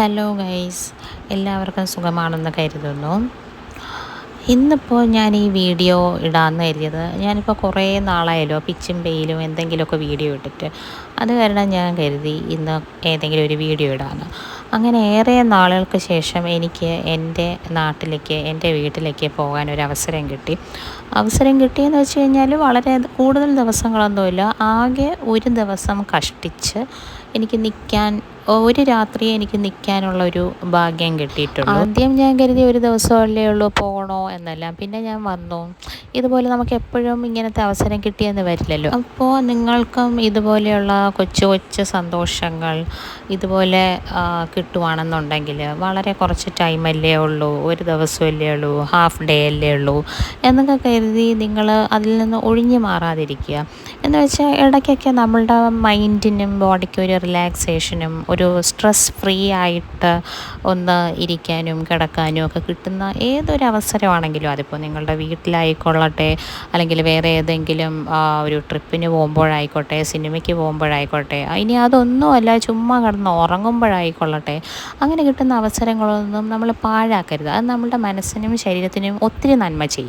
Hello guys എല്ലാവർക്കും സുഖമാണെന്ന് കരുതുന്നു. ഇന്നിപ്പോൾ ഞാൻ ഈ വീഡിയോ ഇടാമെന്ന് കരുതിയത് ഞാനിപ്പോൾ കുറേ നാളായല്ലോ പിച്ചും പെയിലും എന്തെങ്കിലുമൊക്കെ വീഡിയോ ഇട്ടിട്ട്. അത് കാരണം ഞാൻ കരുതി ഇന്ന് ഏതെങ്കിലും ഒരു വീഡിയോ ഇടാമെന്ന് അങ്ങനെ ഏറെ നാളുകൾക്ക് ശേഷം എനിക്ക് എന്റെ നാട്ടിലേക്ക് എന്റെ വീട്ടിലേക്ക് പോകാൻ ഒരു അവസരം കിട്ടി. അവസരം കിട്ടിയെന്ന് വെച്ച് കഴിഞ്ഞാൽ വളരെ കൂടുതൽ ദിവസങ്ങളൊന്നുമില്ല ആകെ ഒരു ദിവസം കഷ്ടിച്ച് എനിക്ക് നിൽക്കാൻ ഒരു രാത്രി എനിക്ക് നിൽക്കാനുള്ള ഒരു ഭാഗ്യം കിട്ടിയിട്ടുള്ളൂ. ആദ്യം ഞാൻ കരുതി ഒരു ദിവസമല്ലേ ഉള്ളൂ പോകണോ എന്നെല്ലാം. പിന്നെ ഞാൻ വന്നു. ഇതുപോലെ നമുക്ക് എപ്പോഴും ഇങ്ങനത്തെ അവസരം കിട്ടിയെന്ന് വരില്ലല്ലോ. അപ്പോൾ നിങ്ങൾക്കും ഇതുപോലെയുള്ള കൊച്ചു കൊച്ചു സന്തോഷങ്ങൾ ഇതുപോലെ കിട്ടുവാണെന്നുണ്ടെങ്കിൽ വളരെ കുറച്ച് ടൈം അല്ലേ ഉള്ളൂ. ഒരു ദിവസം അല്ലേ ഉള്ളൂ. ഹാഫ് ഡേ അല്ലേ ഉള്ളൂ. എന്നൊക്കെ കരുതി നിങ്ങൾ അതിൽ നിന്ന് ഒഴിഞ്ഞു മാറാതിരിക്കുക. എന്ന് വെച്ചാൽ ഇടയ്ക്കൊക്കെ നമ്മളുടെ മൈൻഡിനും ബോഡിക്കും ഒരു റിലാക്സേഷനും ഒരു സ്ട്രെസ് ഫ്രീ ആയിട്ട് ഒന്ന് ഇരിക്കാനും കിടക്കാനും ഒക്കെ കിട്ടുന്ന ഏതൊരു അവസരമാണെങ്കിലും അതിപ്പോൾ നിങ്ങളുടെ വീട്ടിലായിക്കൊള്ളട്ടെ അല്ലെങ്കിൽ വേറെ ഏതെങ്കിലും ഒരു ട്രിപ്പിന് പോകുമ്പോഴായിക്കോട്ടെ സിനിമയ്ക്ക് പോകുമ്പോഴായിക്കോട്ടെ ഇനി അതൊന്നുമല്ല ചുമ്മാ കിടന്ന് ഉറങ്ങുമ്പോഴായിക്കൊള്ളട്ടെ അങ്ങനെ കിട്ടുന്ന അവസരങ്ങളൊന്നും നമ്മൾ പാഴാക്കരുത്. അത് നമ്മുടെ മനസ്സിനും ശരീരത്തിനും ഒത്തിരി നന്മ ചെയ്യും.